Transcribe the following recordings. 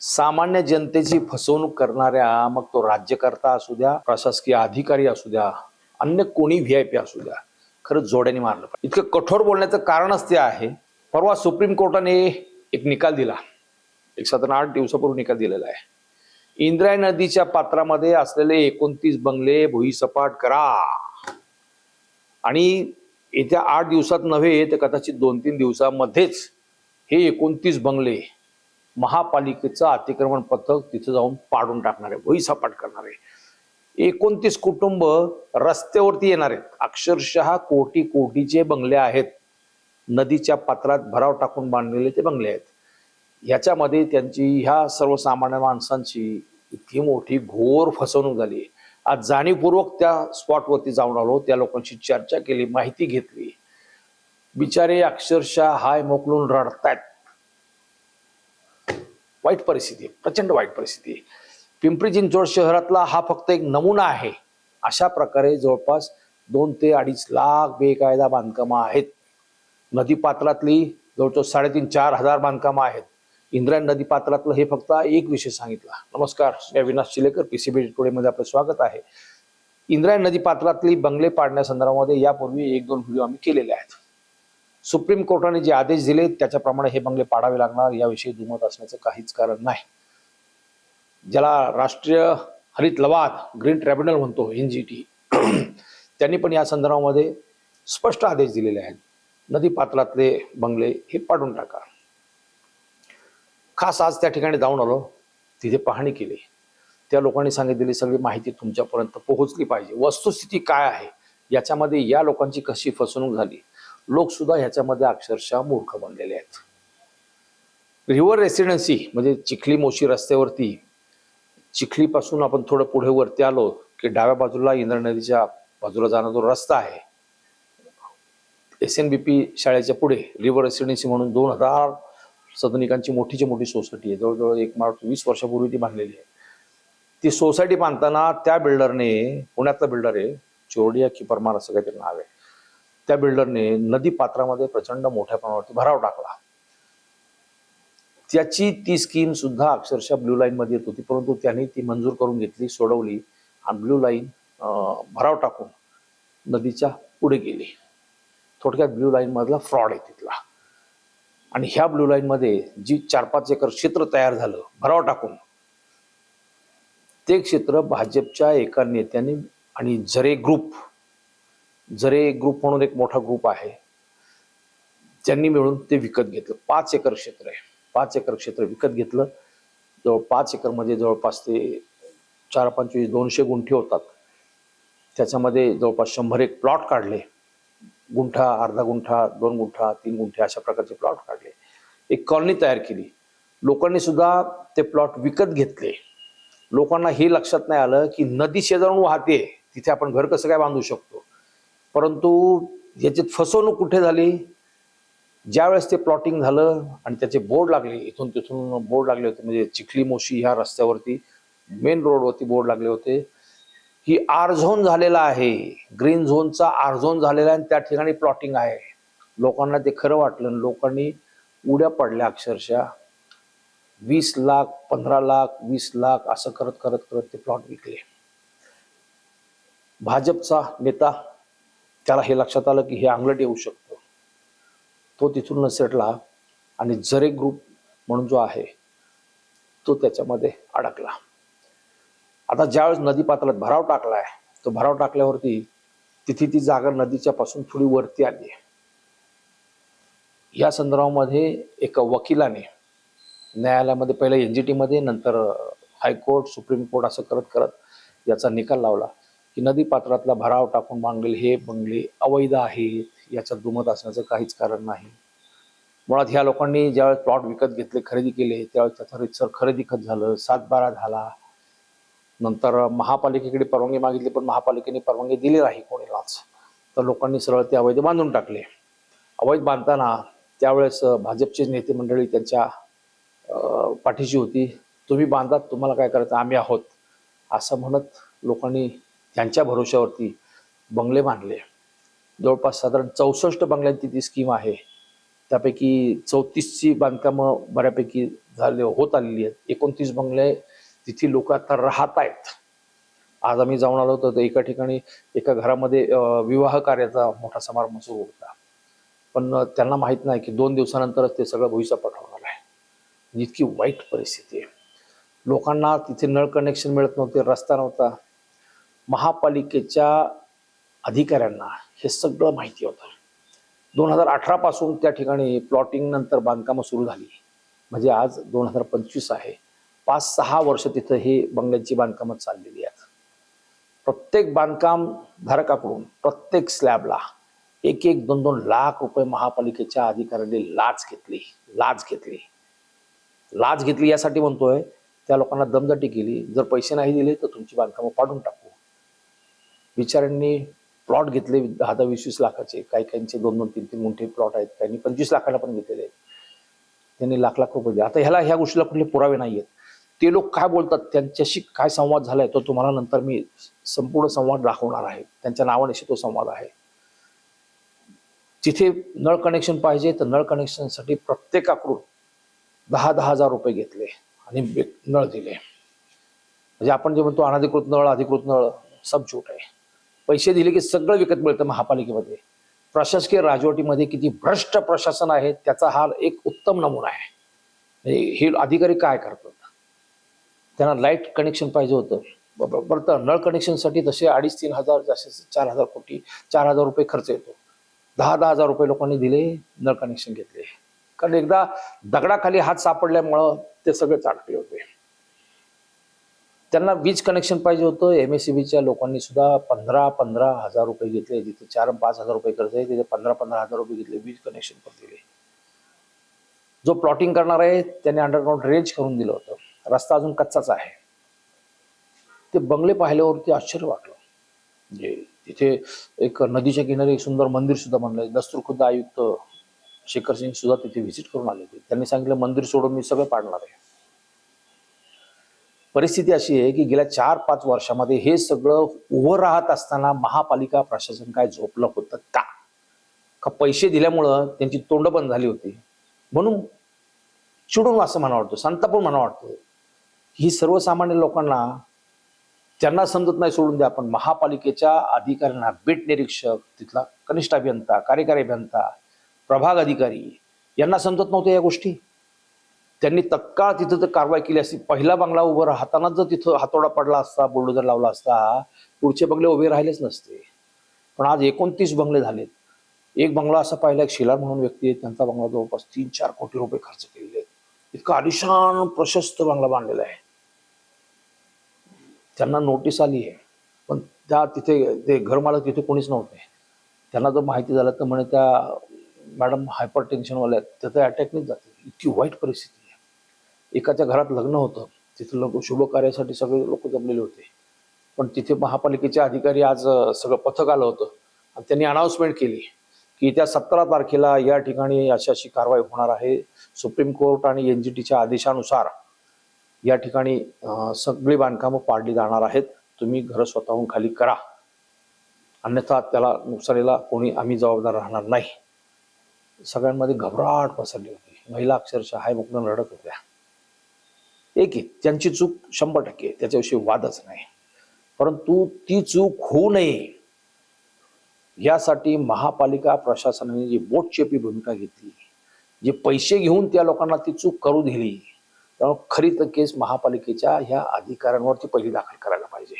सामान्य जनतेची फसवणूक करणाऱ्या मग तो राज्यकर्ता असू द्या प्रशासकीय अधिकारी असू द्या अन्य कोणी व्ही आय पी असू द्या खरंच जोड्याने मारलं पाहिजे. इतकं कठोर बोलण्याचं कारणच ते आहे. परवा सुप्रीम कोर्टाने एक निकाल दिला. एक साधारण आठ दिवसापूर्वी निकाल दिलेला आहे. इंद्राय नदीच्या पात्रामध्ये असलेले एकोणतीस बंगले भुईसपाट करा. आणि येत्या आठ दिवसात नव्हे तर कदाचित दोन तीन दिवसामध्येच हे एकोणतीस बंगले महापालिकेचं अतिक्रमण पथक तिथं जाऊन पाडून टाकणार आहे भुईसापाट करणार आहे. एकोणतीस कुटुंब रस्त्यावरती येणार आहेत. अक्षरशः कोटी कोटीचे बंगले आहेत नदीच्या पात्रात भराव टाकून बांधलेले ते बंगले आहेत. ह्याच्यामध्ये त्यांची ह्या सर्वसामान्य माणसांची इतकी मोठी घोर फसवणूक झाली आज जाणीवपूर्वक त्या स्पॉटवरती जाऊन आलो त्या लोकांशी चर्चा केली माहिती घेतली. बिचारे अक्षरशः हाय मोकलून रडतायत. वाईट परिस्थिती आहे प्रचंड वाईट परिस्थिती आहे. पिंपरी चिंचवड शहरातला हा फक्त एक नमुना आहे. अशा प्रकारे जवळपास दोन ते अडीच लाख बेकायदा बांधकामं आहेत. नदीपात्रातली जवळजवळ साडेतीन चार हजार बांधकामं आहेत. इंद्रायण नदी पात्रातलं हे फक्त एक विषय सांगितला. नमस्कार मी अविनाश चिलेकर पीसीबी टुडेमध्ये आपलं स्वागत आहे. इंद्रायण नदी पात्रातली बंगले पाडण्यासंदर्भामध्ये यापूर्वी एक दोन व्हिडिओ आम्ही केलेले आहेत. सुप्रीम कोर्टाने जे आदेश दिले त्याच्याप्रमाणे हे बंगले पाडावे लागणार याविषयी दुमत असण्याचं काहीच कारण नाही. ज्याला राष्ट्रीय हरित लवाद ग्रीन ट्रायब्युनल म्हणतो एन जी टी त्यांनी पण या संदर्भामध्ये स्पष्ट आदेश दिलेले आहेत. नदी पात्रातले बंगले हे पाडून टाका. खास आज त्या ठिकाणी जाऊन आलो तिथे पाहणी केली. त्या लोकांनी सांगितलेली सगळी माहिती तुमच्यापर्यंत पोहोचली पाहिजे. वस्तुस्थिती काय आहे? याच्यामध्ये या लोकांची कशी फसवणूक झाली? लोक सुद्धा ह्याच्यामध्ये अक्षरशः मूर्ख बनलेले आहेत. रिव्हर रेसिडेन्सी म्हणजे चिखली मोशी रस्त्यावरती चिखलीपासून आपण थोडं पुढे वरती आलो की डाव्या बाजूला इंद्र नदीच्या बाजूला जाणारा जो रस्ता आहे एस एन बी पी शाळेच्या पुढे रिव्हर रेसिडेन्सी म्हणून दोन हजार सदनिकांची मोठीची मोठी सोसायटी आहे. जवळजवळ एक मार्च वीस वर्षापूर्वी ती बांधलेली आहे. ती सोसायटी बांधताना त्या बिल्डरने पुण्यातला बिल्डर आहे चोरडिया की परमार असं काहीतरी नाव आहे. त्या बिल्डरने नदी पात्रामध्ये प्रचंड मोठ्या प्रमाणावरती भराव टाकला. त्याची ती स्कीम सुद्धा अक्षरशः ब्ल्यू लाईन मध्ये येत होती परंतु त्यांनी ती मंजूर करून घेतली सोडवली आणि ब्ल्यू लाईन भराव टाकून नदीच्या पुढे गेली. थोडक्यात ब्ल्यू लाईन मधला फ्रॉड आहे तिथला. आणि ह्या ब्ल्यू लाईन मध्ये जी चार पाच एकर क्षेत्र तयार झालं भराव टाकून ते क्षेत्र भाजपच्या एका नेत्याने आणि जरे ग्रुप जरे ग्रुप म्हणून एक मोठा ग्रुप आहे त्यांनी मिळून ते विकत घेतलं. पाच एकर क्षेत्र आहे. पाच एकर क्षेत्र विकत घेतलं. जवळ पाच एकरमध्ये जवळपास ते चार पंचवीस दोनशे गुंठे होतात. त्याच्यामध्ये जवळपास शंभर एक प्लॉट काढले. गुंठा अर्धा गुंठा दोन गुंठा तीन गुंठे अशा प्रकारचे प्लॉट काढले. एक कॉलनी तयार केली. लोकांनी सुद्धा ते प्लॉट विकत घेतले. लोकांना हे लक्षात नाही आलं की नदी शेजारून वाहते. तिथे आपण घर कसं काय बांधू शकतो? परंतु याची फसवणूक कुठे झाली? ज्यावेळेस ते प्लॉटिंग झालं आणि त्याचे बोर्ड लागले इथून तिथून बोर्ड लागले होते म्हणजे चिखली मोशी ह्या रस्त्यावरती मेन रोडवरती बोर्ड लागले होते. की आर झोन झालेला आहे. ग्रीन झोनचा आर झोन झालेला आहे आणि त्या ठिकाणी प्लॉटिंग आहे. लोकांना ते खरं वाटलं आणि लोकांनी उड्या पडल्या अक्षरशः. वीस लाख पंधरा लाख वीस लाख असं करत करत करत ते प्लॉट विकले. भाजपचा नेता त्याला हे लक्षात आलं की हे अंगलट येऊ शकतं. तो तिथून नसटला आणि जरे ग्रुप म्हणून जो आहे तो त्याच्यामध्ये अडकला. आता ज्यावेळेस नदी पात्रात भराव टाकलाय तो भराव टाकल्यावरती तिथे ती जागा नदीच्या पासून थोडी वरती आली या संदर्भामध्ये एका वकिलाने न्यायालयामध्ये पहिलं एन जी टीमध्ये नंतर हायकोर्ट सुप्रीम कोर्ट असं करत करत याचा निकाल लावला. की नदी पात्रातला भराव टाकून बांधलेले हे बंगले अवैध आहेत याच्यात दुमत असण्याचं काहीच कारण नाही. मुळात ह्या लोकांनी ज्यावेळेस प्लॉट विकत घेतले खरेदी केले त्यावेळेस त्याचा रितसर खरेदी खत झालं सातबारा झाला. नंतर महापालिकेकडे परवानगी मागितली पण महापालिकेने परवानगी दिली नाही कोणीलाच. तर लोकांनी सरळ ते अवैध बांधून टाकले. अवैध बांधताना त्यावेळेस भाजपचे नेते मंडळी त्यांच्या पाठीशी होती. तुम्ही बांधात तुम्हाला काय करायचं? आम्ही आहोत. असं म्हणत लोकांनी त्यांच्या भरोश्यावरती बंगले बांधले. जवळपास साधारण चौसष्ट बंगल्यांची ती स्कीम आहे. त्यापैकी चौतीसची बांधकामं बऱ्यापैकी झाले होत आलेली आहेत. एकोणतीस बंगले तिथे लोक आता राहत आहेत. आज आम्ही जाऊन आलो होतो तर एका ठिकाणी एका घरामध्ये विवाह कार्याचा मोठा समारंभ सुरू होता. पण त्यांना माहीत नाही की दोन दिवसानंतरच ते सगळं भुईसपाट होणार आहे. इतकी वाईट परिस्थिती आहे. लोकांना तिथे नळ कनेक्शन मिळत नव्हते रस्ता नव्हता. महापालिकेच्या अधिकाऱ्यांना हे सगळं माहिती होतं. दोन हजार अठरापासून त्या ठिकाणी प्लॉटिंग नंतर बांधकामं सुरू झाली. म्हणजे आज दोन हजार पंचवीस आहे. पाच सहा वर्ष तिथं हे बंगल्यांची बांधकामं चाललेली आहेत. प्रत्येक बांधकाम धारकाकडून प्रत्येक स्लॅबला एक एक दोन दोन लाख रुपये महापालिकेच्या अधिकाऱ्यांनी लाच घेतली लाच घेतली. लाच घेतली यासाठी म्हणतोय त्या लोकांना दमदाटी केली. जर पैसे नाही दिले तर तुमची बांधकामं पाडून टाकू. बिचाऱ्यांनी प्लॉट घेतले दहा दहा वीस वीस लाखाचे. काही काहींचे दोन दोन तीन तीन मोठे प्लॉट आहेत. काही पंचवीस लाखाला पण घेतलेले आहेत. त्यांनी लाख लाख रुपये दिले. आता ह्याला ह्या गोष्टीला कुठले पुरावे नाही आहेत ते लोक काय बोलतात? त्यांच्याशी काय संवाद झालाय? तो तुम्हाला नंतर मी संपूर्ण संवाद दाखवणार आहे. त्यांच्या नावानेशी तो संवाद आहे. जिथे नळ कनेक्शन पाहिजे तर नळ कनेक्शनसाठी प्रत्येकाकडून दहा दहा हजार रुपये घेतले आणि नळ दिले. म्हणजे आपण जे म्हणतो अनधिकृत नळ अधिकृत नळ सब झूट आहे. पैसे दिले की सगळं विकत मिळतं महापालिकेमध्ये. प्रशासकीय राजवटीमध्ये किती भ्रष्ट प्रशासन आहे त्याचा हा एक उत्तम नमुना आहे. हे अधिकारी काय करतात? त्यांना लाइट कनेक्शन पाहिजे होतं. ब- बरं तर नळ कनेक्शनसाठी तसे अडीच तीन हजार जसे चार हजार कोटी चार हजार रुपये खर्च येतो. दहा दहा हजार रुपये लोकांनी दिले नळ कनेक्शन घेतले. कारण एकदा दगडाखाली हात सापडल्यामुळं ते सगळे चाटले होते. त्यांना वीज कनेक्शन पाहिजे होतं. एम एस सी बीच्या लोकांनी सुद्धा पंधरा पंधरा हजार रुपये घेतले. जिथे चार पाच हजार रुपये खर्च आहे तिथे पंधरा पंधरा हजार रुपये घेतले. वीज कनेक्शन पण दिले. जो प्लॉटिंग करणार आहे त्याने अंडरग्राऊंड रेंज करून दिलं होतं. रस्ता अजून कच्चाच आहे. ते बंगले पाहिल्यावरती आश्चर्य वाटलं. म्हणजे तिथे एक नदीच्या किनारी एक सुंदर मंदिर सुद्धा म्हणलं दस्तूरखुद्द आयुक्त शेखर सिंग सुद्धा तिथे व्हिजिट करून आले होते. त्यांनी सांगितलं मंदिर सोडून मी सगळं पाडणार आहे. परिस्थिती अशी आहे की गेल्या चार पाच वर्षामध्ये हे सगळं उभं राहत असताना महापालिका प्रशासन काय झोपलं होतं का? का पैसे दिल्यामुळं त्यांची तोंड बंद झाली होती? म्हणून चिडून असं म्हणा वाटतं संतापून म्हणा वाटतं ही सर्वसामान्य लोकांना त्यांना समजत नाही सोडून द्या पण महापालिकेच्या अधिकाऱ्यांना बेट निरीक्षक तिथला कनिष्ठ अभियंता कार्यकारी अभियंता प्रभाग अधिकारी यांना समजत नव्हत्या या गोष्टी. त्यांनी तत्काळ तिथं जर कारवाई केली असती पहिला बंगला उभं राहतानाच जर तिथं हातोडा पडला असता बुलडोजर लावला असता पुढचे बंगले उभे राहिलेच नसते. पण आज एकोणतीस बंगले झालेत. एक बंगला असा पाहिला एक शिलार म्हणून व्यक्ती आहे त्यांचा बंगला जवळपास तीन चार कोटी रुपये खर्च केलेले आहेत. इतका आलिशान प्रशस्त बंगला बांधलेला आहे. त्यांना नोटीस आली आहे. पण त्या तिथे ते घरमालक तिथे कोणीच नव्हते. त्यांना जर माहिती झालं तर म्हणे त्या मॅडम हायपर टेन्शनवाल्या आहेत अटॅक अटॅकनेच जाते इतकी वाईट परिस्थिती. एकाच्या घरात लग्न होतं. तिथे लोक शुभ कार्यासाठी सगळे लोक जमलेले होते. पण तिथे महापालिकेचे अधिकारी आज सगळं पथक आलं होतं. आणि त्यांनी अनाऊन्समेंट केली की येत्या सतरा तारखेला या ठिकाणी अशी अशी कारवाई होणार आहे. सुप्रीम कोर्ट आणि एन जी टीच्या आदेशानुसार या ठिकाणी सगळी बांधकामं पाडली जाणार आहेत. तुम्ही घरं स्वतःहून खाली करा. अन्यथा त्याला नुकसानीला कोणी आम्ही जबाबदार राहणार नाही. सगळ्यांमध्ये घबराट पसरली होती. महिला अक्षरशः हाय मुकणं रडत होत्या. एक आहे त्यांची चूक शंभर टक्के त्याच्याविषयी वादच नाही. परंतु ती चूक होऊ नये यासाठी महापालिका प्रशासनाने जी बोटचेपी भूमिका घेतली जे पैसे घेऊन त्या लोकांना ती चूक करू दिली त्यामुळे खरी तर केस महापालिकेच्या ह्या अधिकाऱ्यांवरती पहिली दाखल करायला पाहिजे.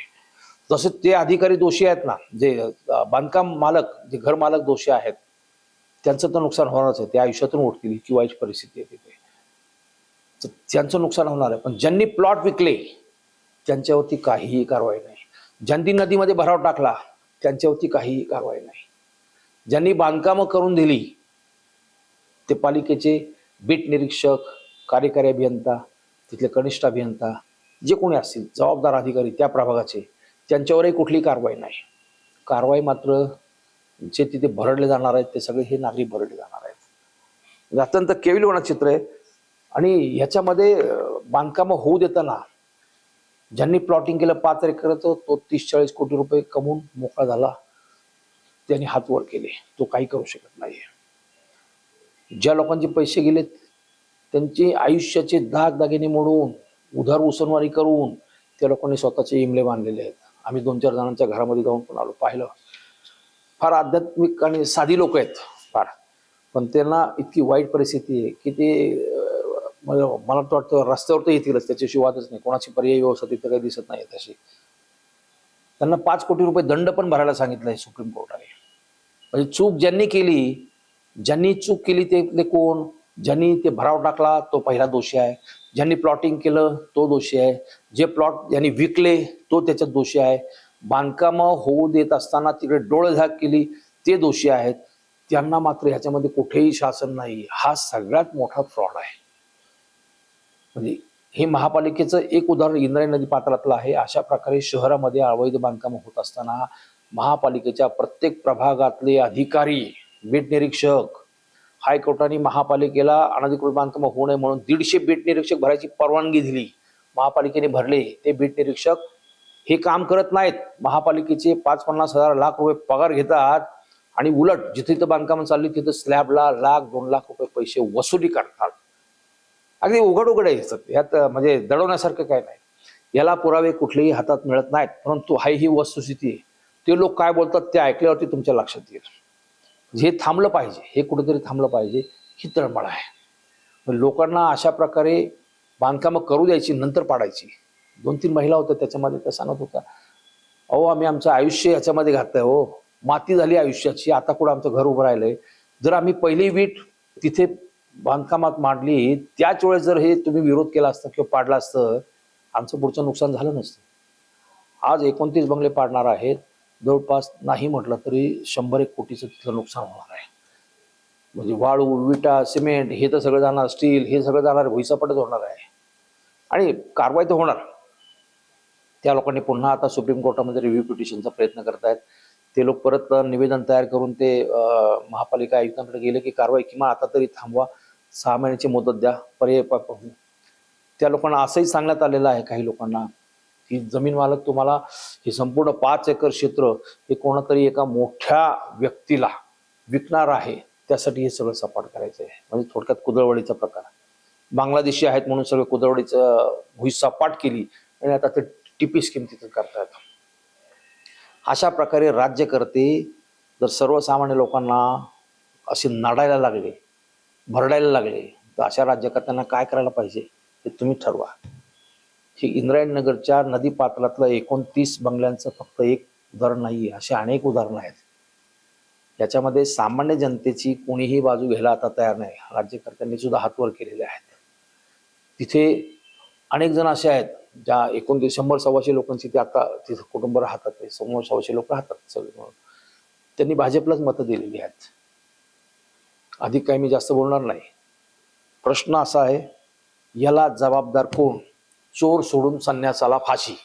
जसे ते अधिकारी दोषी आहेत ना जे बांधकाम मालक जे घर मालक दोषी आहेत त्यांचं तर नुकसान होणारच आहे ते आयुष्यातून उठतील ही वाईट परिस्थिती आहे तिथे तर त्यांचं नुकसान होणार आहे. पण ज्यांनी प्लॉट विकले त्यांच्यावरती काहीही कारवाई नाही. ज्यांनी नदीमध्ये भराव टाकला त्यांच्यावरती काहीही कारवाई नाही. ज्यांनी बांधकामं करून दिली ते पालिकेचे बीट निरीक्षक कार्यकारी अभियंता तिथले कनिष्ठ अभियंता जे कोणी असतील जबाबदार अधिकारी त्या प्रभागाचे त्यांच्यावरही कुठली कारवाई नाही. कारवाई मात्र जे तिथे भरडले जाणार आहेत ते सगळे हे नागरिक भरडले जाणार आहेत. म्हणजे अत्यंत केविलवाणं चित्र आहे. आणि ह्याच्यामध्ये बांधकामं होऊ देताना ज्यांनी प्लॉटिंग केलं पाच एकराचं तो तीस चाळीस कोटी रुपये कमवून मोकळा झाला त्यांनी हात वर केले. तो काही करू शकत नाही ज्या लोकांचे पैसे गेलेत त्यांचे आयुष्याचे दाग दागिने मोडून उधार उसनवारी करून त्या लोकांनी स्वतःचे इमले बांधलेले आहेत. आम्ही दोन चार जणांच्या घरामध्ये जाऊन पण आलो पाहिलं. फार आध्यात्मिक आणि साधी लोक आहेत फार. पण त्यांना इतकी वाईट परिस्थिती आहे की ते मला मला वाटतं रस्त्यावर तर येतीलच त्याच्याशी वादच नाही. कोणाची पर्यायी व्यवस्था तिथं काही दिसत नाही तशी. त्यांना पाच कोटी रुपये दंड पण भरायला सांगितलं आहे सुप्रीम कोर्टाने. म्हणजे चूक ज्यांनी केली ज्यांनी चूक केली ते कोण? ज्यांनी ते भराव टाकला तो पहिला दोषी आहे. ज्यांनी प्लॉटिंग केलं तो दोषी आहे. जे प्लॉट ज्यांनी विकले तो त्याच्यात दोषी आहे. बांधकामं होऊ देत असताना तिकडे डोळेझाक केली ते दोषी आहेत. त्यांना मात्र ह्याच्यामध्ये कुठेही शासन नाही हा सगळ्यात मोठा फ्रॉड आहे. म्हणजे हे महापालिकेचं एक उदाहरण इंद्रायणी नदी पात्रातलं आहे. अशा प्रकारे शहरामध्ये अवैध बांधकाम होत असताना महापालिकेच्या प्रत्येक प्रभागातले अधिकारी बीट निरीक्षक हायकोर्टाने महापालिकेला अनधिकृत बांधकाम होऊ नये म्हणून दीडशे बीट निरीक्षक भरायची परवानगी दिली. महापालिकेने भरले. ते बीट निरीक्षक हे काम करत नाहीत. महापालिकेचे पाच पन्नास हजार लाख रुपये पगार घेतात आणि उलट जिथे तिथं बांधकाम चालली तिथं स्लॅबला लाख दोन लाख रुपये पैसे वसुली करतात. अगदी उघड उघड आहे सत्य. यात म्हणजे दडवण्यासारखं काय नाही. याला पुरावे कुठलेही हातात मिळत नाहीत परंतु हाय ही वस्तुस्थिती आहे. ते लोक काय बोलतात ते ऐकल्यावरती तुमच्या लक्षात येईल. हे थांबलं पाहिजे हे कुठेतरी थांबलं पाहिजे ही तळमळ आहे. लोकांना अशा प्रकारे बांधकामं करू द्यायची नंतर पाडायची. दोन तीन महिला होत्या त्याच्यामध्ये त्या सांगत होत्या अहो आम्ही आमचं आयुष्य याच्यामध्ये घातलंय हो. माती झाली आयुष्याची आता कुठं आमचं घर उभं राहिलंय. जर आम्ही पहिली वीट तिथे बांधकामात मांडली त्याच वेळेस जर हे तुम्ही विरोध केला असता किंवा पाडला असतं आमचं पुढचं नुकसान झालं नसतं. आज एकोणतीस बंगले पाडणार आहेत. जवळपास नाही म्हटलं तरी शंभर एक कोटीचं तिथलं नुकसान होणार आहे. म्हणजे वाळू विटा सिमेंट हे तर सगळं जाणार स्टील हे सगळं जाणार भुईसापटच होणार आहे. आणि कारवाई तर होणार. त्या लोकांनी पुन्हा आता सुप्रीम कोर्टामध्ये रिव्ह्यू पिटिशनचा प्रयत्न करतायत. ते लोक परत निवेदन तयार करून ते महापालिका आयुक्तांकडे गेले की कारवाई किंवा आता तरी थांबवा. सहा महिन्याची मुदत द्या पर्याय पाहू. त्या लोकांना असंही सांगण्यात आलेलं आहे काही लोकांना की जमीन मालक तुम्हाला हे संपूर्ण पाच एकर क्षेत्र हे कोणातरी एका मोठ्या व्यक्तीला विकणार आहे त्यासाठी हे सगळं सपाट करायचं आहे म्हणजे थोडक्यात कुदळवडीचा प्रकार. बांगलादेशी आहेत म्हणून सगळं कुदळवडीचं भुई सपाट केली आणि आता ते टिपी स्कीम तिथं करतायत अशा प्रकारे राज्यकर्ते जर सर्वसामान्य लोकांना असे नाडायला लागले भरडायला लागले तर अशा राज्यकर्त्यांना काय करायला पाहिजे ते तुम्ही ठरवा. हे इंद्रायणनगरच्या नदी पात्रातलं एकोणतीस बंगल्यांचं फक्त एक उदाहरण नाही असे अनेक उदाहरणं आहेत. याच्यामध्ये सामान्य जनतेची कोणीही बाजू घ्यायला आता तयार नाही. राज्यकर्त्यांनी सुद्धा हातवर केलेले आहेत. तिथे अनेक जण असे आहेत ज्या एकोणतीस शंभर सव्वाशे लोकांची ते आता तिथे कुटुंब राहतात ते शंभर सव्वाशे लोक राहतात सगळे म्हणून त्यांनी भाजपलाच मतं दिलेली आहेत. अधिक काही मी जास्त बोलणार नाही. प्रश्न असा आहे याला जबाबदार कोण? चोर सोडून संन्यासाला फाशी.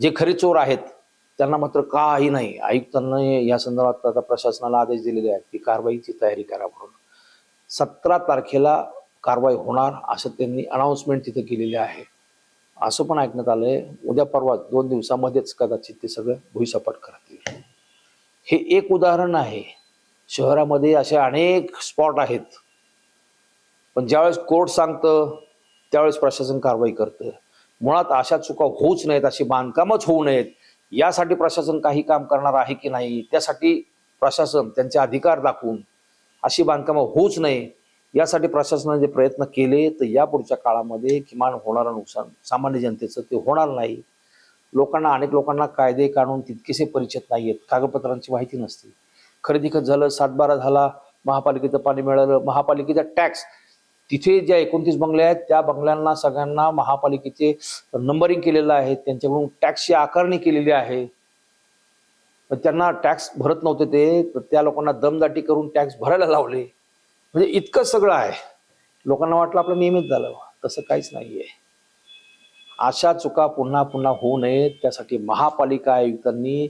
जे खरे चोर आहेत त्यांना मात्र काही नाही. आयुक्तांना या संदर्भात आता प्रशासनाला आदेश दिलेले आहेत की कारवाईची तयारी करा म्हणून. सतरा तारखेला कारवाई होणार असं त्यांनी अनाऊन्समेंट तिथे केलेली आहे. असं पण ऐकण्यात आलंय उद्या परवा दोन दिवसामध्येच कदाचित ते सगळं भुईसपाट करतील. हे एक उदाहरण आहे. शहरामध्ये असे अनेक स्पॉट आहेत. पण ज्यावेळेस कोर्ट सांगतं त्यावेळेस प्रशासन कारवाई करतं. मुळात अशा चुका होऊच नयेत अशी बांधकामच होऊ नयेत. यासाठी प्रशासन काही काम करणार आहे की नाही त्यासाठी प्रशासन त्यांचे अधिकार दाखवून अशी बांधकामं होऊच नये. यासाठी प्रशासनाने जे प्रयत्न केले तर या पुढच्या काळामध्ये किमान होणारं नुकसान सामान्य जनतेचं ते होणार नाही. लोकांना अनेक लोकांना कायदे कानून तितकेसे परिचित नाही आहेत कागदपत्रांची माहिती नसते. खरेदी खत झालं सातबारा झाला महापालिकेचं पाणी मिळालं महापालिकेचा टॅक्स. तिथे ज्या एकोणतीस बंगले आहेत त्या बंगल्यांना सगळ्यांना महापालिकेचे नंबरिंग केलेलं आहे. त्यांच्याकडून टॅक्सची आकारणी केलेली आहे. पण त्यांना टॅक्स भरत नव्हते ते तर त्या लोकांना दमदाटी करून टॅक्स भरायला लावले. म्हणजे इतकं सगळं आहे. लोकांना वाटलं आपलं नियमित झालं. तसं काहीच नाहीये. अशा चुका पुन्हा पुन्हा होऊ नयेत. त्यासाठी महापालिका आयुक्तांनी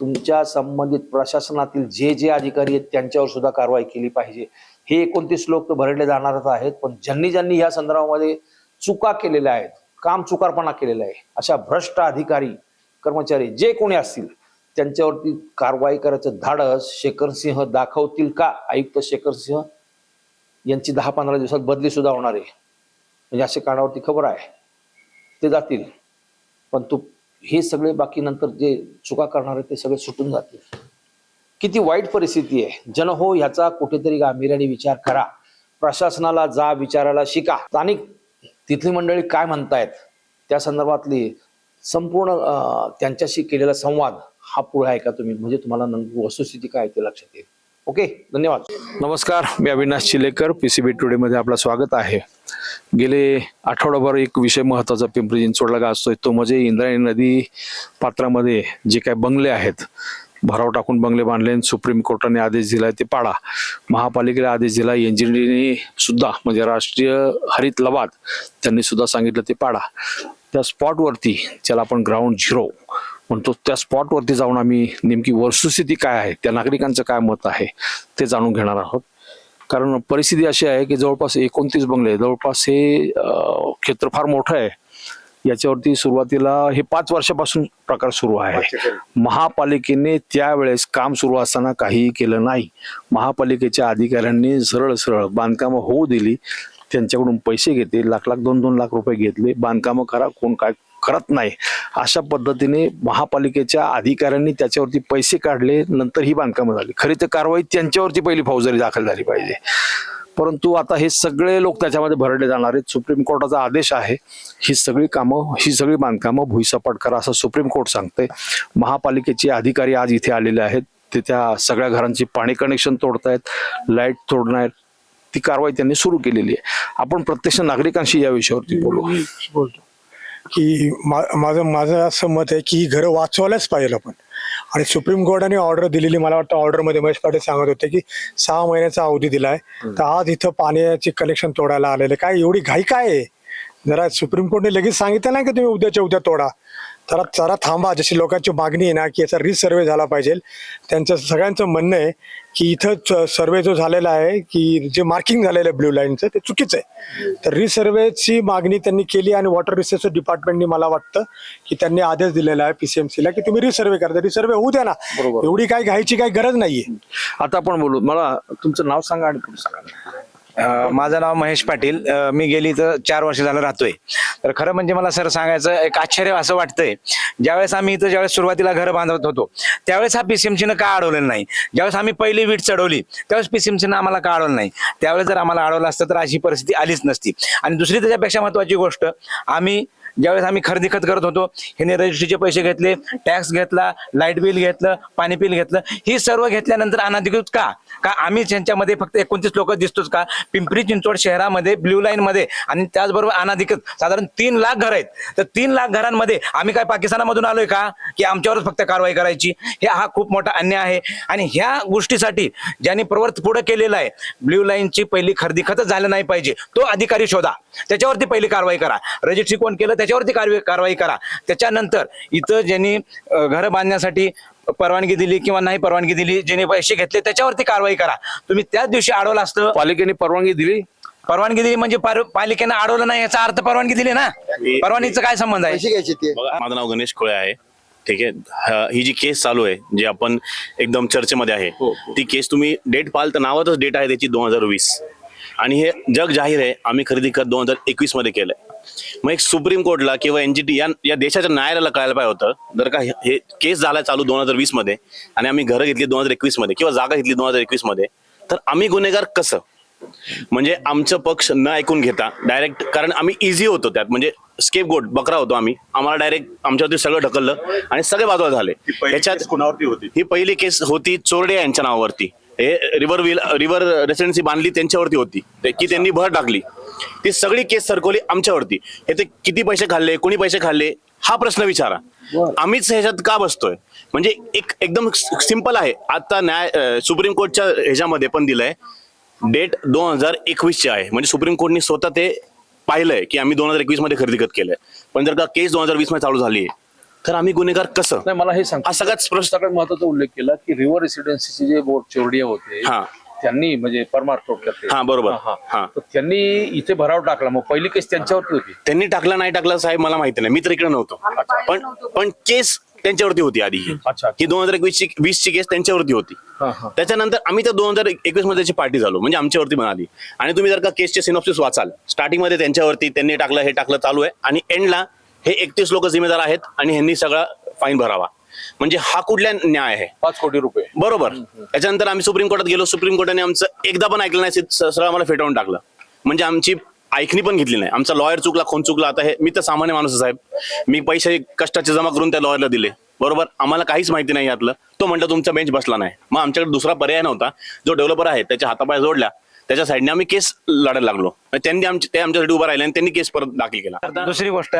तुमच्या संबंधित प्रशासनातील जे जे अधिकारी आहेत त्यांच्यावर सुद्धा कारवाई केली पाहिजे. हे एकोणतीस लोक तर भरडले जाणारच आहेत पण ज्यांनी ज्यांनी या संदर्भामध्ये चुका केलेल्या आहेत काम चुकारपणा केलेला आहे अशा भ्रष्ट अधिकारी कर्मचारी जे कोणी असतील त्यांच्यावरती कारवाई करायचं धाडस शेखर सिंह दाखवतील का? आयुक्त शेखर सिंह यांची दहा पंधरा दिवसात बदली सुद्धा होणार आहे. म्हणजे असे कानावरती खबर आहे. ते जातील. पण तू हे सगळे बाकी नंतर जे चुका करणार आहेत ते सगळे सुटून जातील. किती वाईट परिस्थिती आहे. जन हो ह्याचा कुठेतरी गांभीर्याने विचार करा. प्रशासनाला जा विचारायला शिका. स्थानिक तिथली मंडळी काय म्हणतायत? त्या संदर्भातली संपूर्ण त्यांच्याशी केलेला संवाद हा पुढे ऐका तुम्ही. म्हणजे तुम्हाला नंतर वस्तुस्थिती काय ते लक्षात येईल. ओके धन्यवाद. नमस्कार मी Avinash Chilekar P C B टुडेमध्ये आपलं स्वागत आहे. गेले आठवडाभर एक विषय महत्त्वाचा पिंपरी चिंचवडला गाजतोय तो म्हणजे इंद्रायणी नदी पात्रामध्ये जे काही बंगले आहेत भराव टाकून बंगले बांधले सुप्रीम कोर्टाने आदेश दिलाय ते पाडा. महापालिकेला आदेश दिला एनजीडीने सुद्धा म्हणजे राष्ट्रीय हरित लवाद त्यांनी सुद्धा सांगितलं ते पाडा. त्या स्पॉटवरती ज्याला आपण ग्राउंड झिरो म्हणतो त्या स्पॉटवरती जाऊन आम्ही नेमकी वस्तुस्थिती काय आहे त्या नागरिकांचं काय मत आहे ते जाणून घेणार आहोत. कारण परिस्थिती अशी आहे की जवळपास एकोणतीस बंगले जवळपास हे क्षेत्र फार मोठं आहे. याच्यावरती सुरुवातीला हे पाच वर्षापासून प्रकार सुरू आहे. महापालिकेने त्यावेळेस काम सुरू असताना काहीही केलं नाही. महापालिकेच्या अधिकाऱ्यांनी सरळ सरळ बांधकामं होऊ दिली. त्यांच्याकडून पैसे घेतले लाख लाख दोन दोन लाख रुपये घेतले. बांधकामं करा कोण काय करत नाही. अशा पद्धतीने महापालिकेच्या अधिकाऱ्यांनी त्याच्यावरती पैसे काढले नंतर ही बांधकामं झाली. खरी तर कारवाई त्यांच्यावरती पहिली फौजदारी दाखल झाली पाहिजे. परंतु आता हे सगळे लोक त्याच्यामध्ये भरडले जाणार आहेत. सुप्रीम कोर्टाचा आदेश आहे ही सगळी कामं ही सगळी बांधकामं भुईसपाट करा असं सुप्रीम कोर्ट सांगते महापालिकेचे अधिकारी आज इथे आलेले आहेत. ते त्या सगळ्या घरांची पाणी कनेक्शन तोडतायत लाइट तोडणार ती कारवाई त्यांनी सुरू केलेली आहे. आपण प्रत्यक्ष नागरिकांशी या विषयावरती बोलू. बोलतो. की मा- माझं माझं असं मत आहे की ही घरं वाचवायलाच पाहिजे आपण. आणि सुप्रीम कोर्टाने ऑर्डर दिलेली मला वाटतं ऑर्डरमध्ये महेश पाटील सांगत होते की सहा महिन्याचा अवधी दिलाय तर आज इथं पाण्याचे कलेक्शन तोडायला आलेले. काय एवढी घाई काय आहे? जरा सुप्रीम कोर्टने लगेच सांगितलं नाही की तुम्ही उद्याच्या उद्या तोडा? जरा जरा थांबा जशी लोकांची मागणी आहे ना की याचा रिसर्वे झाला पाहिजे. त्यांचं सगळ्यांचं म्हणणं आहे की इथं सर्वे जो झालेला आहे की जे मार्किंग झालेलं आहे ब्ल्यू लाईनचं ते चुकीचं आहे. तर रिसर्वेची मागणी त्यांनी केली आणि वॉटर रिसोर्स डिपार्टमेंटनी मला वाटतं की त्यांनी आदेश दिलेला आहे पीसीएमसी ला की तुम्ही रिसर्वे करा. रिसर्वे होऊ द्या ना. एवढी काही घायची काही गरज नाहीये. आता आपण बोलू. मला तुमचं नाव सांगा आणि सांगा. माझं नाव महेश पाटील. मी गेली तर चार वर्ष झालं राहतोय. तर खरं म्हणजे मला सर सांगायचं एक आश्चर्य असं वाटतंय. ज्यावेळेस आम्ही इथं ज्यावेळेस सुरुवातीला घर बांधत होतो त्यावेळेस हा पीसीएमसीनं का अडवलेलं नाही? ज्यावेळेस आम्ही पहिली वीट चढवली त्यावेळेस पीसीएमसीनं आम्हाला का अडवलं नाही? त्यावेळेस जर आम्हाला अडवलं असतं तर अशी परिस्थिती आलीच नसती. आणि दुसरी त्याच्यापेक्षा महत्वाची गोष्ट आम्ही ज्यावेळेस आम्ही खरेदी खत करत होतो ह्याने रजिस्ट्रीचे पैसे घेतले टॅक्स घेतला लाइट बिल घेतलं पाणी बिल घेतलं ही सर्व घेतल्यानंतर अनाधिकृत का? का आम्ही त्यांच्यामध्ये फक्त एकोणतीस लोक दिसतोच का? पिंपरी चिंचवड शहरामध्ये ब्ल्यू लाईन मध्ये आणि त्याचबरोबर अनाधिकृत साधारण तीन लाख घर आहेत. तर तीन लाख घरांमध्ये आम्ही काय पाकिस्तानामधून आलोय का? की आमच्यावरच फक्त कारवाई करायची. हे हा खूप मोठा अन्याय आहे. आणि ह्या गोष्टीसाठी ज्यांनी प्रवर्त पुढे केलेला आहे ब्ल्यू लाईनची पहिली खरेदी खतच झालं नाही पाहिजे. तो अधिकारी शोधा. त्याच्यावरती पहिली कारवाई करा. रजिस्ट्री कोण केलं? त्याच्यावरती कारवाई कारवाई करा. त्याच्यानंतर इथं ज्यांनी घरं बांधण्यासाठी परवानगी दिली किंवा नाही परवानगी दिली ज्यांनी पैसे घेतले त्याच्यावरती कारवाई करा. तुम्ही त्याच दिवशी अडवलं असतं. पालिकेने परवानगी दिली? परवानगी दिली म्हणजे पालिकेनं अडवलं नाही याचा अर्थ परवानगी दिली ना? परवानगीचा काय संबंध आहे? पैसे घ्यायचे ते. बघा माझं नाव गणेश खोळे आहे. ठीक आहे? हा- ही जी केस चालू आहे जी आपण एकदम चर्चेमध्ये आहे ती केस तुम्ही डेट पाहाल तर नावातच डेट आहे त्याची दोन हजार वीस. आणि हे जग जाहीर आहे आम्ही खरेदी खत दोन हजार एकवीसमध्ये केलंय. मग एक सुप्रीम कोर्टला किंवा एनजीटी या या देशाच्या न्यायालयाला कळायला पाहिजे होतं. जर का हे- केस झाला चालू दोन हजार वीसमध्ये आणि आम्ही घरं घेतली दोन हजार एकवीसमध्ये किंवा जागा घेतली दोन हजार एकवीसमध्ये तर आम्ही गुन्हेगार कसं? म्हणजे आमचं पक्ष न ऐकून घेता डायरेक्ट कारण आम्ही इझी होतो त्यात. म्हणजे स्केप गोट बकरा होतो आम्ही. आम्हाला डायरेक्ट आमच्यावरती सगळं ढकललं आणि सगळे बाजूला झाले. याच्यात कोणावरती होती? ही पहिली केस होती चोरडे यांच्या नावावरती. हे रिव्हर विल रिव्हर रेसिडेन्सी बांधली त्यांच्यावरती होती. ते- की त्यांनी भर टाकली. ती सगळी केस सरकवली आमच्यावरती. हे ते किती पैसे खाल्ले कोणी पैसे खाल्ले हा प्रश्न विचारा. आम्हीच ह्याच्यात का बसतोय? म्हणजे एक एकदम सिंपल आहे. आता न्याय सुप्रीम कोर्टच्या ह्याच्यामध्ये पण दिलंय. डेट दोन हजार एकवीसची आहे. म्हणजे सुप्रीम कोर्टने स्वतः ते पाहिलंय की आम्ही दोन हजार एकवीसमध्ये खरेदी केलंय. पण जर का केस दोन हजार वीसमध्ये चालू झाली आहे तर आम्ही गुन्हेगार कसं नाही मला हे सांग हा सगळ्यात प्रश्न सगळ्यात महत्त्वाचा उल्लेख केला की रिव्हर रेसिडेन्सीचे जे बोट चोरडिया होते हा. त्यांनी म्हणजे परमार थोडक्यात ते. हा, बरोबर. हा. तर त्यांनी इथे भराव टाकला मग पहिली केस त्यांच्यावरती होती त्यांनी टाकला नाही टाकला साहेब मला माहिती नाही मी तर इकडे नव्हतो पण पण केस त्यांच्यावरती होती आधी ही अच्छा. ही दोन हजार एकवीस ची वीस ची केस त्यांच्यावरती होती हा, हा. त्याच्यानंतर आम्ही तर दोन हजार एकवीसमध्ये त्याची पार्टी झालो म्हणजे आमच्यावरती आली आणि तुम्ही जर का केसचे सिनॉप्सिस वाचाल स्टार्टिंगमध्ये त्यांच्यावरती त्यांनी टाकलं हे टाकलं चालू आहे आणि एंडला हे एकतीस लोक जिम्मेदार आहेत आणि ह्यांनी सगळा फाईन भरावा. म्हणजे हा कुठला न्याय आहे? पाच कोटी रुपये. बरोबर. त्याच्यानंतर आम्ही सुप्रीम कोर्टात गेलो. सुप्रीम कोर्टाने आमचं एकदा पण ऐकलं नाही सरळ आम्हाला फेटाळून टाकलं. म्हणजे आमची ऐकणी पण घेतली नाही. आमचा लॉयर चुकला कोण चुकला. आता हे मी तर सामान्य माणूस आहे, साहेब. मी पैसे कष्टाचे जमा करून त्या लॉयरला दिले. बरोबर? आम्हाला काहीच माहिती नाही यातलं. तो म्हणतो तुमचा बेंच बसला नाही. मग आमच्याकडे दुसरा पर्याय नव्हता. जो डेव्हलपर आहे त्याच्या हातापाय जोडल्या. त्याच्या साईडने आम्ही केस लढायला लागलो. म्हणजे त्यांनी आमच्या ते आमच्यासाठी उभं राहिले आणि त्यांनी केस परत दाखल केला. दुसरी गोष्ट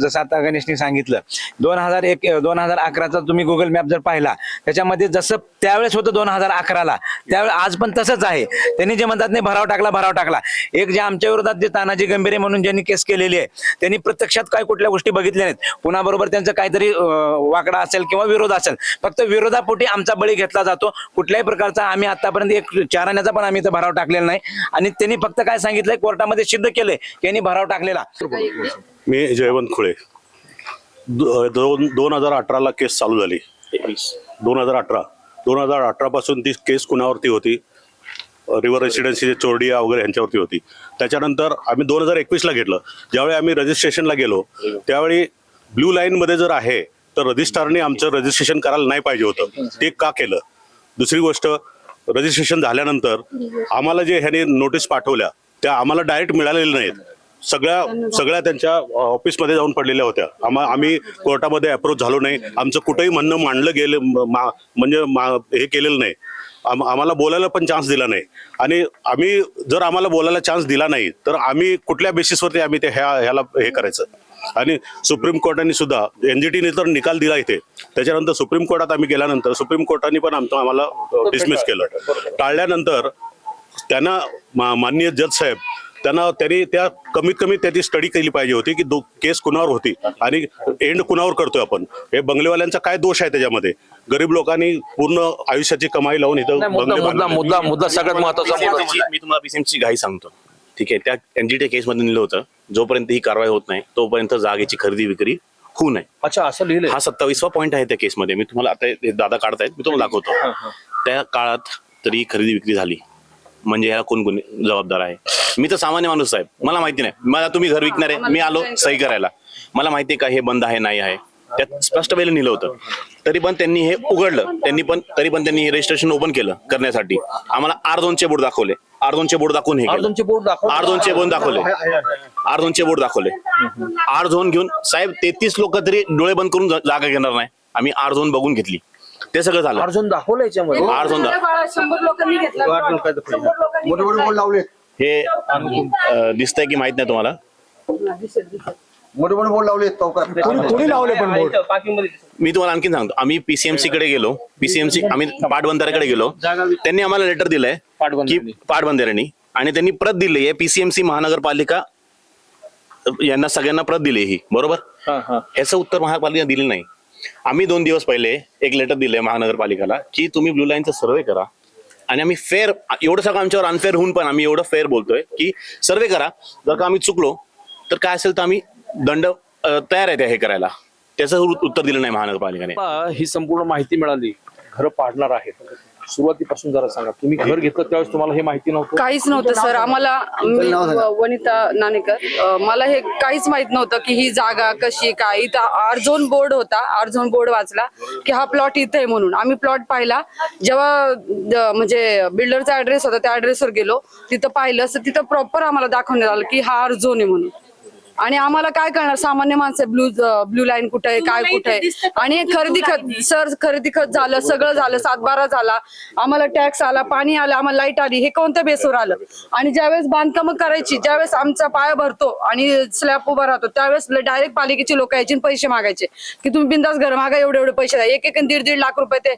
जसं आता गणेशनी सांगितलं दोन हजार एक दोन हजार अकराचा तुम्ही गुगल मॅप जर पाहिला त्याच्यामध्ये जसं त्यावेळेस होतं दोन हजार अकराला त्यावेळेस आज पण तसंच आहे. त्यांनी जे म्हणतात नाही भराव टाकला भराव टाकला. एक जे आमच्या विरोधात जे तानाजी गंभीरे म्हणून ज्यांनी केस केलेली आहे त्यांनी प्रत्यक्षात काय कुठल्या गोष्टी बघितल्या नाहीत. पुन्हा बरोबर त्यांचं काहीतरी वाकडा असेल किंवा विरोध असेल फक्त विरोधापोटी आमचा बळी घेतला जातो. कुठल्याही प्रकारचा आम्ही आतापर्यंत एक चाराण्याचा पण आम्ही इथं भराव टाकलेला नाही. आणि त्यांनी फक्त काय सांगितलंय कोर्टामध्ये सिद्ध केलंय की यांनी भराव टाकलेला. मी जयवंत खुळे. दोन दोन हजार अठराला केस चालू झाली. दोन हजार अठरा. दोन हजार अठरा पासून ती केस कुणावरती होती? रिव्हर रेसिडेन्सी चोरडिया वगैरे यांच्यावरती होती. त्याच्यानंतर आम्ही दोन हजार एकवीसला घेतलं. ज्यावेळी आम्ही रजिस्ट्रेशनला गेलो त्यावेळी ब्ल्यू लाईनमध्ये जर आहे तर रजिस्ट्रारने आमचं रजिस्ट्रेशन करायला नाही पाहिजे होतं. ते का केलं? दुसरी गोष्ट रजिस्ट्रेशन झाल्यानंतर आम्हाला जे ह्याने नोटीस पाठवल्या त्या आम्हाला डायरेक्ट मिळालेल्या नाहीत. सगळ्या सगळ्या त्यांच्या ऑफिसमध्ये जाऊन पडलेल्या होत्या. आम्हा आम्ही कोर्टामध्ये अप्रोच झालो नाही. आमचं कुठेही म्हणणं मांडलं गेलं मा- म्हणजे मा- हे केलेलं नाही. आम- आम्हाला बोलायला पण चान्स दिला नाही. आणि आम्ही जर आम्हाला बोलायला चान्स दिला नाही तर आम्ही कुठल्या बेसिसवरती आम्ही ते ह्या ह्याला हे करायचं? आणि सुप्रीम कोर्टाने सुद्धा एनजीटीने तर निकाल दिला इथे. त्याच्यानंतर सुप्रीम कोर्टात आम्ही गेल्यानंतर सुप्रीम कोर्टाने पण आमचं आम्हाला डिसमिस केलं. टाळल्यानंतर त्यांना मा- माननीय जज साहेब त्यांना त्यांनी त्या कमीत कमी त्याची स्टडी केली पाहिजे होती की दो केस कुणावर होती आणि एंड कुणावर करतोय आपण. हे बंगलेवाल्यांचा काय दोष आहे त्याच्यामध्ये? गरीब लोकांनी पूर्ण आयुष्याची कमाई लावून इथं मुद्दा बंगले मुद्दा. मुद्दा सगळ्यात महत्त्वाचा मी तुम्हाला घाई सांगतो. ठीक आहे त्या एनजीटी केस मध्ये लिहिलं होतं. जोपर्यंत ही कारवाई होत नाही तोपर्यंत जागेची खरेदी विक्री होऊ नये. अच्छा असं लिहिलंय. हा सत्तावीसवा पॉईंट आहे त्या केसमध्ये. मी तुम्हाला आता हे दादा काढतायत मी तुम्हाला दाखवतो. त्या काळात तरी खरेदी विक्री झाली. म्हणजे ह्याला कोण कोण जबाबदार आहे? मी तर सामान्य माणूस साहेब मला माहिती नाही. मला तुम्ही घर विकणार आहे. मी आलो सही करायला. मला माहिती आहे का हे बंद आहे नाही आहे? त्यात स्पष्ट वेळेला लिहिलं होतं. तरी पण त्यांनी हे उघडलं. त्यांनी पण तरी पण त्यांनी रजिस्ट्रेशन ओपन केलं करण्यासाठी. आम्हाला आर दोनचे बोर्ड दाखवले. आर दोनचे बोर्ड दाखवून हे आर केलं. दोनचे बोर्ड दाखव आर दोनचे बोर्ड दाखवले आर दोनचे बोर्ड दाखवले. आर झोन घेऊन साहेब तेहतीस लोक तरी डोळे बंद करून जा- जागा घेणार नाही. आम्ही आर झोन बघून घेतली. ते सगळं झालं. अर्जुन दाखवलं याच्यामध्ये? शंभर लोकांनी घेतला. शंभर लोकांनी घेतला. हे अं, दिसतंय की माहीत नाही तुम्हाला? दिसेल, दिसेल. मोठे मोठे बोर्ड लावले कोणी कोणी लावले पण बोर्ड मी तुम्हाला आणखी सांगतो. आम्ही पीसीएमसी कडे गेलो. पीसीएमसी आम्ही पाटबंधाऱ्याकडे गेलो. त्यांनी आम्हाला लेटर दिलंय की पाटबंधाऱ्यांनी. पाटबंधाऱ्यांनी आणि त्यांनी प्रत दिली आहे. पीसीएमसी महानगरपालिका यांना सगळ्यांना प्रत दिली ही. बरोबर? हा हा. याचं उत्तर महापालिका दिलं नाही. आम्ही दोन दिवस पहिले एक लेटर दिलंय महानगरपालिकाला की तुम्ही ब्लू लाईनचा सर्वे करा. आणि आम्ही फेअर एवढं सगळं आमच्यावर अनफेअर होऊन पण आम्ही एवढं फेअर बोलतोय की सर्वे करा. जर का आम्ही चुकलो तर काय असेल तर आम्ही दंड अं, तयार आहे त्या हे करायला. त्याचं उत्तर दिलं नाही महानगरपालिकेने. ही संपूर्ण माहिती मिळाली. घर पाडणार आहे सुरुवातीपासून जरा सांगा. तुम्ही घर घेतलं त्यावेळेस तुम्हाला हे माहिती नव्हतं? काहीच नव्हतं सर. आम्हाला मी व- वनिता नाणेकर अं, मला हे काहीच माहीत नव्हतं की ही जागा कशी काय. इथं आरझोन बोर्ड होता. आरझोन बोर्ड वाचला की हा प्लॉट इथे आहे म्हणून. आम्ही प्लॉट पाहिला. जेव्हा द- म्हणजे बिल्डरचा ऍड्रेस होता त्या ऍड्रेसवर गेलो. तिथं पाहिलं. असं तिथं प्रॉपर आम्हाला दाखवण्यात आलं की हा आरझोन आहे म्हणून. आणि आम्हाला काय करणार? सामान्य माणसं ब्लू ब्लू लाईन कुठे आहे काय कुठे आहे? आणि खरेदी खत सर खरेदी खत झालं सगळं झालं सातबारा झाला आम्हाला टॅक्स आला पाणी आलं आम्हाला लाइट आली हे कोणत्या बेसवर आलं? आणि ज्यावेळेस बांधकामं करायची ज्यावेळेस आमचा पाया भरतो आणि स्लॅब उभा राहतो त्यावेळेस डायरेक्ट पालिकेचे लोक यायचे आणि पैसे मागायचे. की तुम्ही बिंदास घर मागा एवढे एवढे पैसे द्या. एक एक दीड दीड लाख रुपये ते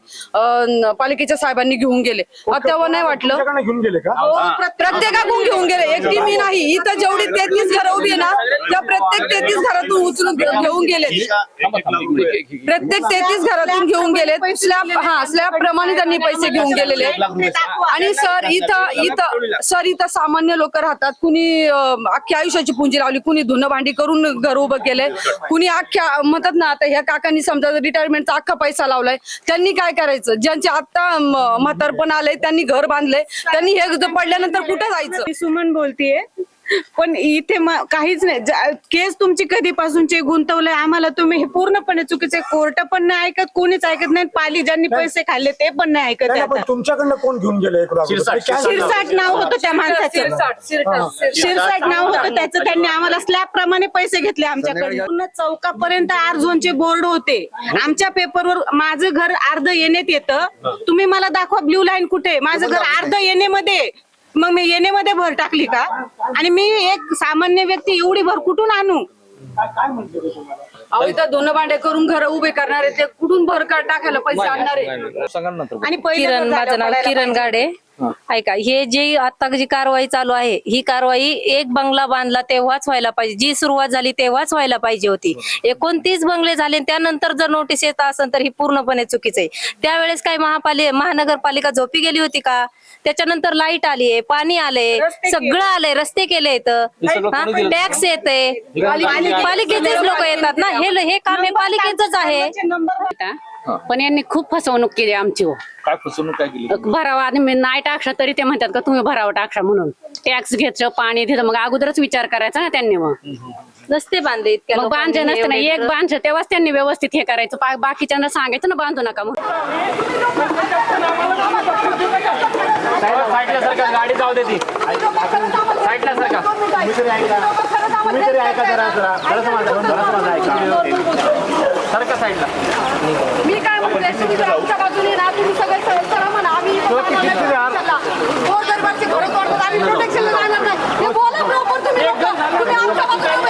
पालिकेच्या साहेबांनी घेऊन गेले. आता तेव्हा नाही वाटलं. घेऊन गेले का? हो, प्रत्येकाकडून घेऊन गेले. एकटी मी नाही. इथं जेवढी तेहतीस घरं उभी आहे ना त्या प्रत्येक तेहतीस घरातून उचलून घेऊन गेले प्रत्येक तेहतीस घरातून घेऊन गेले स्लॅब हा स्लॅब प्रमाणे त्यांनी पैसे घेऊन गेलेले आणि सर इथं इथं सर इथं सामान्य लोक राहतात. कुणी अख्ख्या आयुष्याची पुंजी लावली कुणी धुणं भांडी करून घर उभं केलंय. कुणी अख्ख्या म्हणतात ना आता ह्या काकांनी समजा रिटायरमेंटचा अख्खा पैसा लावलाय. त्यांनी काय करायचं? ज्यांचे आता म्हातारपण आलंय त्यांनी घर बांधलंय. त्यांनी हे पडल्यानंतर कुठं जायचं? सुमन बोलतीये. पण इथे म- काहीच नाही. जा- केस तुमची कधीपासूनचे गुंतवलंय? आम्हाला तुम्ही हे पूर्णपणे चुकीचे कोर्ट पण नाही ऐकत कोणीच ऐकत नाही. पाली ज्यांनी पैसे खाल्ले ते पण नाही ऐकत नाही, पण आता. तुमच्याकडनं कोण घेऊन गेलं एक लाख रुपये? काय सांगता? शिरसाट नाव होतं त्या माणसाचं. शिरसाट, शिरसाट. शिरसाट. नाव होतं त्याचं. त्यांनी आम्हाला स्लॅब प्रमाणे पैसे घेतले आमच्याकडे पूर्ण चौकापर्यंत आर झोनचे बोर्ड होते. आमच्या पेपरवर माझं घर अर्ध येण्यात येतं. तुम्ही मला दाखवा ब्ल्यू लाईन कुठे? माझं घर अर्ध येण्यामध्ये. मग मी येण्यामध्ये भर टाकली का? आणि मी एक सामान्य व्यक्ती एवढी भर कुठून आणू? अहो इथं धुणं भांडे करून घर उभे करणारे ते कुठून भर का टाकायला पैसे आणणारे? आणि पहिलं किरण माझं नाव. गाडे. ऐका हे जे आता जी कारवाई चालू आहे ही कारवाई एक बंगला बांधला तेव्हाच व्हायला पाहिजे. जी सुरुवात झाली तेव्हाच व्हायला पाहिजे होती. एकोणतीस बंगले झाले आणि त्यानंतर जर नोटीस येत असेल तर ही पूर्णपणे चुकीचं आहे. त्यावेळेस काय महापालिका महानगरपालिका झोपी गेली होती का? त्याच्यानंतर लाइट आली आहे पाणी आले सगळं आलंय रस्ते केले टॅक्स येते पालिकेचेच लोक येतात ना? हे हे काम हे पालिकेच आहे. पण यांनी खूप फसवणूक केली आमची हो. काय फसवणूक काय केली? भरावा आणि मी नाही टाकशा तरी ते म्हणतात का तुम्ही भरावा टाकशा म्हणून. टॅक्स घ्यायचं पाणी देतं मग अगोदरच विचार करायचा ना त्यांनी मग. रस्ते बांधले इतक्या मग बांधले नसते ना एक बांधलं तेव्हाच त्यांनी व्यवस्थित हे करायचं. बाकीच्यांना सांगायचं ना बांधू नका साईडला सरका गाडी जाऊ साईडला तुम्ही तरी ऐका जरा जरा. ऐका. मी काय म्हटलं तुम्ही आमच्या बाजूने ना तुम्ही सगळे चला म्हणा आम्ही गोर गरबाचे बोला प्रॉपर तुम्ही आमच्या बाजूने